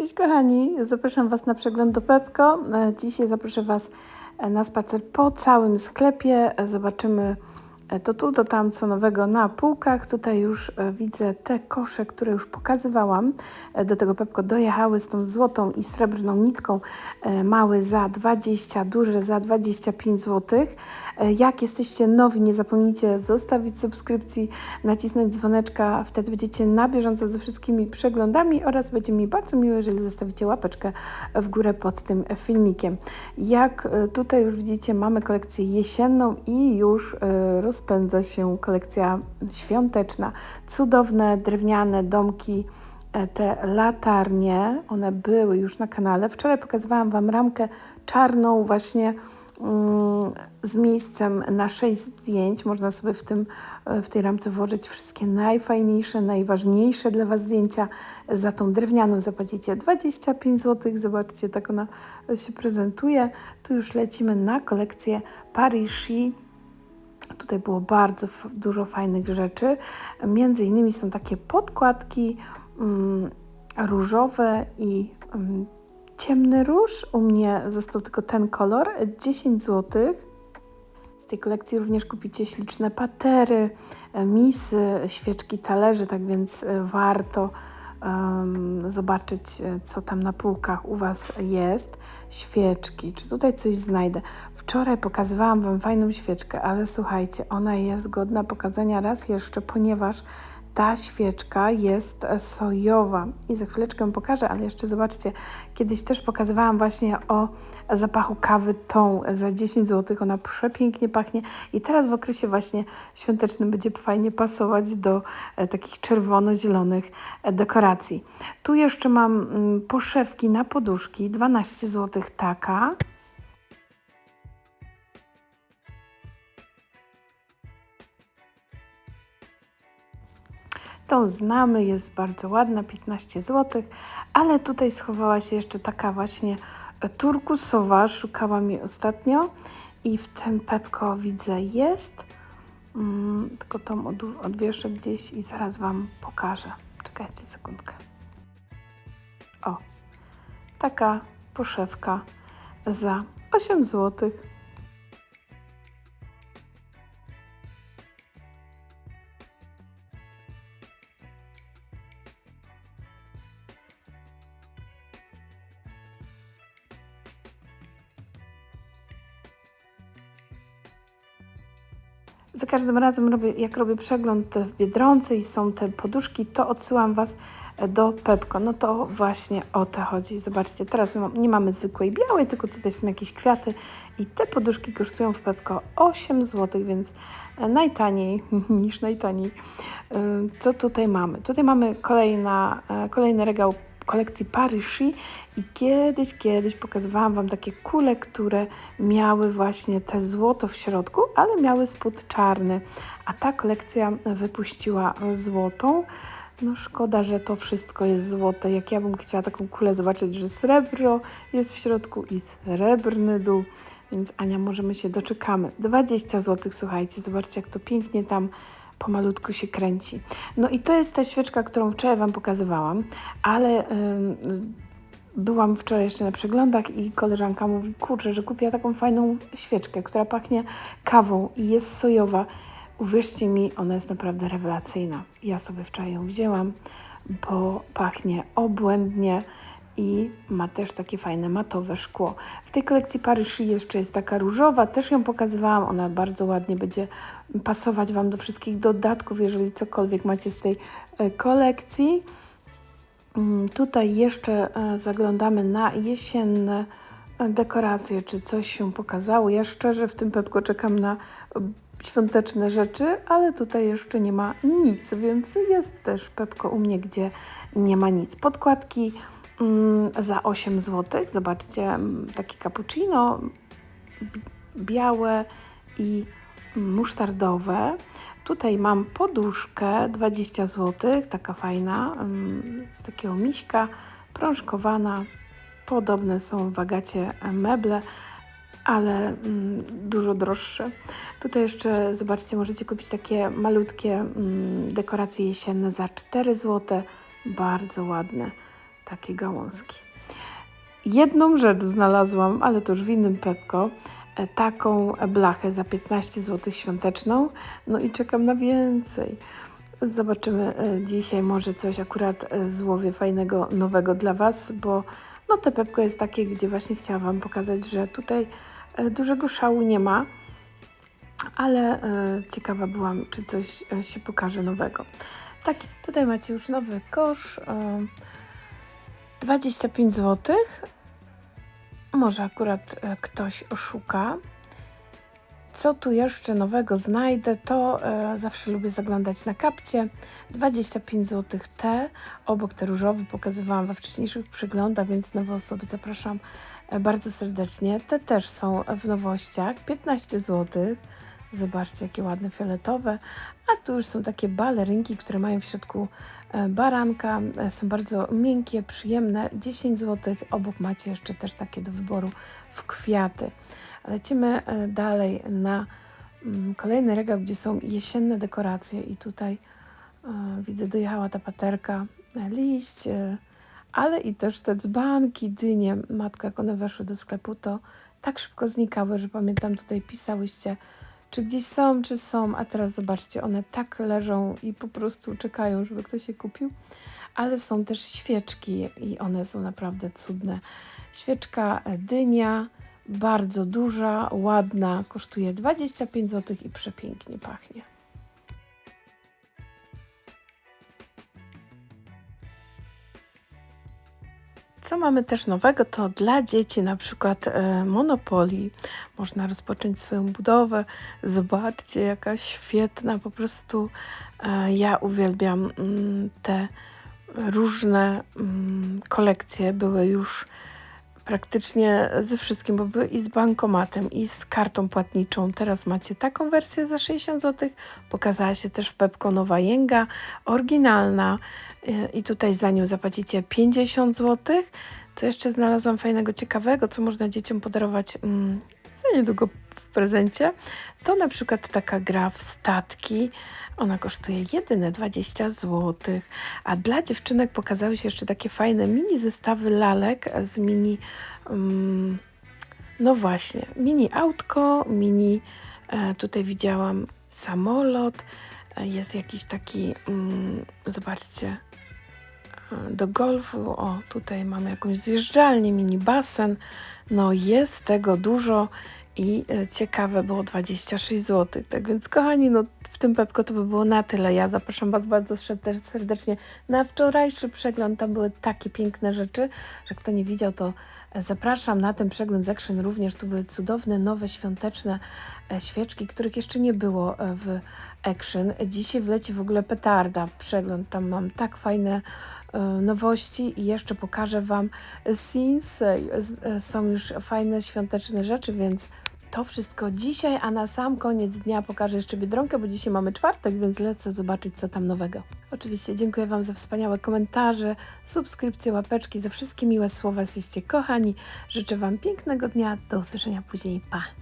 Cześć kochani, zapraszam Was na przegląd do Pepko. E, Dzisiaj zaproszę Was e, na spacer po całym sklepie. E, Zobaczymy to tu, to tam, co nowego na półkach. Tutaj już e, widzę te kosze, które już pokazywałam. E, Do tego Pepko dojechały z tą złotą i srebrną nitką. E, Mały za 20, duże za 25 zł. Jak jesteście nowi, nie zapomnijcie zostawić subskrypcji, nacisnąć dzwoneczka, wtedy będziecie na bieżąco ze wszystkimi przeglądami oraz będzie mi bardzo miło, jeżeli zostawicie łapeczkę w górę pod tym filmikiem. Jak e, tutaj już widzicie, mamy kolekcję jesienną i już e, rozpędza się kolekcja świąteczna. Cudowne drewniane domki e, te latarnie, one były już na kanale. Wczoraj pokazywałam Wam ramkę czarną właśnie mm, z miejscem na 6 zdjęć. Można sobie w, tym, e, w tej ramce włożyć wszystkie najfajniejsze, najważniejsze dla Was zdjęcia. Za tą drewnianą zapłacicie 25 zł. Zobaczcie, tak ona się prezentuje. Tu już lecimy na kolekcję Parisi. Tutaj było bardzo dużo fajnych rzeczy. Między innymi są takie podkładki mm, różowe i mm, ciemny róż. U mnie został tylko ten kolor, 10 zł. Z tej kolekcji również kupicie śliczne patery, e, misy, świeczki, talerze, tak więc e, warto em, zobaczyć, e, co tam na półkach u Was jest. Świeczki, czy tutaj coś znajdę? Wczoraj pokazywałam Wam fajną świeczkę, ale słuchajcie, ona jest godna pokazania raz jeszcze, ponieważ ta świeczka jest sojowa i za chwileczkę pokażę, ale jeszcze zobaczcie, kiedyś też pokazywałam właśnie o zapachu kawy tą za 10 zł, ona przepięknie pachnie i teraz w okresie właśnie świątecznym będzie fajnie pasować do e, takich czerwono-zielonych e, dekoracji. Tu jeszcze mam mm, poszewki na poduszki, 12 zł taka. Tą znamy, jest bardzo ładna, 15 zł, ale tutaj schowała się jeszcze taka właśnie turkusowa, szukałam jej ostatnio i w tym Pepko widzę jest, mm, tylko tą od, odwieszę gdzieś i zaraz Wam pokażę. Czekajcie sekundkę. O, taka poszewka za 8 złotych. Za każdym razem, robię, jak robię przegląd w Biedronce i są te poduszki, to odsyłam Was do Pepko. No to właśnie o to chodzi. Zobaczcie, teraz nie mamy zwykłej białej, tylko tutaj są jakieś kwiaty i te poduszki kosztują w Pepko 8 zł, więc e, najtaniej niż najtaniej. E, Co tutaj mamy? Tutaj mamy kolejna, e, kolejny regał kolekcji Parisi i kiedyś, kiedyś pokazywałam Wam takie kule, które miały właśnie te złoto w środku, ale miały spód czarny, a ta kolekcja wypuściła złotą. No szkoda, że to wszystko jest złote. Jak ja bym chciała taką kulę zobaczyć, że srebro jest w środku i srebrny dół. Więc Ania, może my się doczekamy. 20 zł, słuchajcie, zobaczcie jak to pięknie tam pomalutku się kręci. No i to jest ta świeczka, którą wczoraj Wam pokazywałam, ale byłam wczoraj jeszcze na przeglądach i koleżanka mówi, kurczę, że kupiła taką fajną świeczkę, która pachnie kawą i jest sojowa. Uwierzcie mi, ona jest naprawdę rewelacyjna. Ja sobie wczoraj ją wzięłam, bo pachnie obłędnie i ma też takie fajne matowe szkło. W tej kolekcji Paryży jeszcze jest taka różowa, też ją pokazywałam. Ona bardzo ładnie będzie pasować Wam do wszystkich dodatków, jeżeli cokolwiek macie z tej e, kolekcji. Mm, Tutaj jeszcze e, zaglądamy na jesienne e, dekoracje, czy coś się pokazało. Ja szczerze w tym Pepko czekam na świąteczne rzeczy, ale tutaj jeszcze nie ma nic, więc jest też Pepko u mnie, gdzie nie ma nic. Podkładki za 8 zł. Zobaczcie, mm, takie cappuccino, białe i musztardowe. Tutaj mam poduszkę 20 zł, taka fajna, mm, z takiego miśka, prążkowana. Podobne są w Agacie meble, ale mm, dużo droższe. Tutaj jeszcze, zobaczcie, możecie kupić takie malutkie mm, dekoracje jesienne za 4 zł. Bardzo ładne. Takie gałązki. Jedną rzecz znalazłam, ale to już w innym Pepko, e, taką blachę za 15 zł świąteczną, no i czekam na więcej. Zobaczymy e, dzisiaj może coś akurat e, złowię fajnego, nowego dla Was, bo no te Pepko jest takie, gdzie właśnie chciałam Wam pokazać, że tutaj dużego szału nie ma, ale ciekawa byłam, czy coś się pokaże nowego. Tak, tutaj macie już nowy kosz, 25 zł. Może akurat e, ktoś oszuka. Co tu jeszcze nowego znajdę, to e, zawsze lubię zaglądać na kapcie. 25 zł te, obok te różowe pokazywałam we wcześniejszych przeglądach, więc nowe osoby zapraszam e, bardzo serdecznie. Te też są w nowościach, 15 zł. Zobaczcie, jakie ładne fioletowe. A tu już są takie balerynki, które mają w środku e, baranka. E, Są bardzo miękkie, przyjemne. 10 zł. Obok macie jeszcze też takie do wyboru w kwiaty. Lecimy e, dalej na mm, kolejny regał, gdzie są jesienne dekoracje i tutaj widzę dojechała ta paterka, liść, ale i też te dzbanki, dynie. Matko, jak one weszły do sklepu, to tak szybko znikały, że pamiętam tutaj pisałyście, czy gdzieś są, czy są, a teraz zobaczcie, one tak leżą i po prostu czekają, żeby ktoś je kupił. Ale są też świeczki i one są naprawdę cudne. Świeczka dynia, bardzo duża, ładna, kosztuje 25 zł i przepięknie pachnie. Co mamy też nowego, to dla dzieci na przykład e, Monopoly. Można rozpocząć swoją budowę. Zobaczcie, jaka świetna, po prostu e, ja uwielbiam mm, te różne mm, kolekcje. Były już praktycznie ze wszystkim, bo były i z bankomatem, i z kartą płatniczą. Teraz macie taką wersję za 60 zł. Pokazała się też w Pepko nowa jęga, oryginalna. I tutaj za nią zapłacicie 50 zł. Co jeszcze znalazłam fajnego, ciekawego, co można dzieciom podarować mm, za niedługo w prezencie, to na przykład taka gra w statki. Ona kosztuje jedyne 20 zł. A dla dziewczynek pokazały się jeszcze takie fajne mini zestawy lalek z mini. mm, no właśnie, mini autko, mini. E, tutaj widziałam samolot. E, jest jakiś taki. Mm, zobaczcie. E, Do golfu. O, tutaj mamy jakąś zjeżdżalnię, mini basen. No, jest tego dużo i e, ciekawe było 26 zł. Tak więc, kochani, no w tym Pepko to by było na tyle. Ja zapraszam Was bardzo serde- serdecznie na wczorajszy przegląd. Tam były takie piękne rzeczy, że kto nie widział, to zapraszam na ten przegląd z Action również. Tu były cudowne, nowe, świąteczne e, świeczki, których jeszcze nie było e, w Action. Dzisiaj wleci w ogóle petarda przegląd. Tam mam tak fajne e, nowości i jeszcze pokażę Wam e, Są już fajne świąteczne rzeczy, więc to wszystko dzisiaj, a na sam koniec dnia pokażę jeszcze Biedronkę, bo dzisiaj mamy czwartek, więc lecę zobaczyć, co tam nowego. Oczywiście dziękuję Wam za wspaniałe komentarze, subskrypcje, łapeczki, za wszystkie miłe słowa. Jesteście kochani. Życzę Wam pięknego dnia. Do usłyszenia później. Pa!